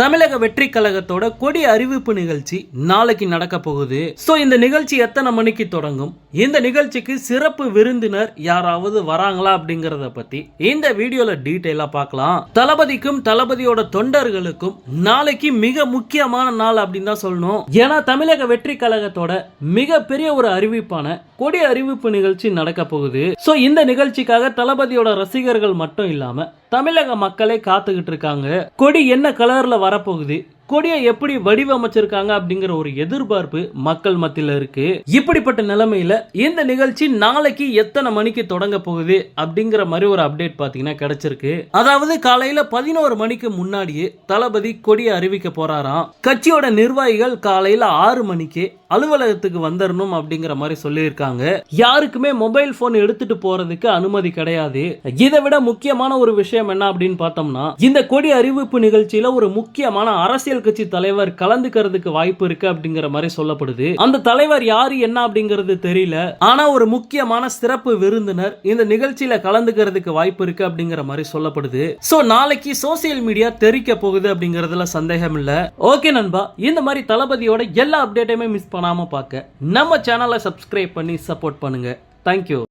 தமிழக வெற்றி கழகத்தோட கொடி அறிவிப்பு நிகழ்ச்சி நாளைக்கு நடக்க போகுது. ஸோ இந்த நிகழ்ச்சி எத்தனை மணிக்கு தொடங்கும்? இந்த நிகழ்ச்சிக்கு சிறப்பு விருந்தினர் யாராவது வராங்களா அப்படிங்கறத பத்தி இந்த வீடியோல டீட்டெயிலா பார்க்கலாம். தளபதிக்கும் தளபதியோட தொண்டர்களுக்கும் நாளைக்கு மிக முக்கியமான நாள் அப்படின்னு தான் சொல்லணும். ஏன்னா தமிழக வெற்றி கழகத்தோட மிகப்பெரிய ஒரு அறிவிப்பான கொடி அறிவிப்பு நிகழ்ச்சி நடக்க போகுது. சோ இந்த நிகழ்ச்சிக்காக தளபதியோட ரசிகர்கள் மட்டும் இல்லாம தமிழக மக்களே காத்துக்கிட்டு இருக்காங்க. கொடி என்ன கலர்ல வரப்போகுது? கொடியை எப்படி வடிவமைச்சிருக்காங்க அப்படிங்கிற ஒரு எதிர்பார்ப்பு மக்கள் மத்தியில இருக்கு. இப்படிப்பட்ட நிலைமையில இந்த நிகழ்ச்சி நாளைக்கு எத்தனை மணிக்கு தொடங்க போகுது அப்படிங்கிற மாதிரி ஒரு அப்டேட் பாத்தீங்கன்னா கிடைச்சிருக்கு. அதாவது காலையில பதினோரு மணிக்கு முன்னாடியே தளபதி கொடியை அறிவிக்க போறாராம். கட்சியோட நிர்வாகிகள் காலையில ஆறு மணிக்கு அலுவலகத்துக்கு வந்துடணும் அப்படிங்கிற மாதிரி சொல்லியிருக்காங்க. யாருக்குமே மொபைல் போன் எடுத்துட்டு போறதுக்கு அனுமதி கிடையாது. இதை விட முக்கியமான ஒரு விஷயம் என்ன அப்படின்னு பார்த்தோம்னா இந்த கொடி அறிவிப்பு நிகழ்ச்சியில ஒரு முக்கியமான அரசியல் கட்சி தலைவர் கலந்துக்கிறதுக்கு வாய்ப்பு இருக்கு அப்படிங்கிற மாதிரி சொல்லப்படுது. அந்த தலைவர் யாரு என்ன அப்படிங்கிறது தெரியல. ஆனா ஒரு முக்கியமான சிறப்பு விருந்தினர் இந்த நிகழ்ச்சியில கலந்துக்கிறதுக்கு வாய்ப்பு இருக்கு அப்படிங்கிற மாதிரி சொல்லப்படுது. சோ நாளைக்கு சோசியல் மீடியா தெரிக்க போகுது அப்படிங்கறதுல சந்தேகம் இல்ல. ஓகே நண்பா. இந்த மாதிரி தளபதியோட எல்லா அப்டேட்டையுமே மிஸ் பண்ணாம பார்க்க நம்ம சேனலை சப்ஸ்கிரைப் பண்ணி சப்போர்ட் பண்ணுங்க. தேங்க்யூ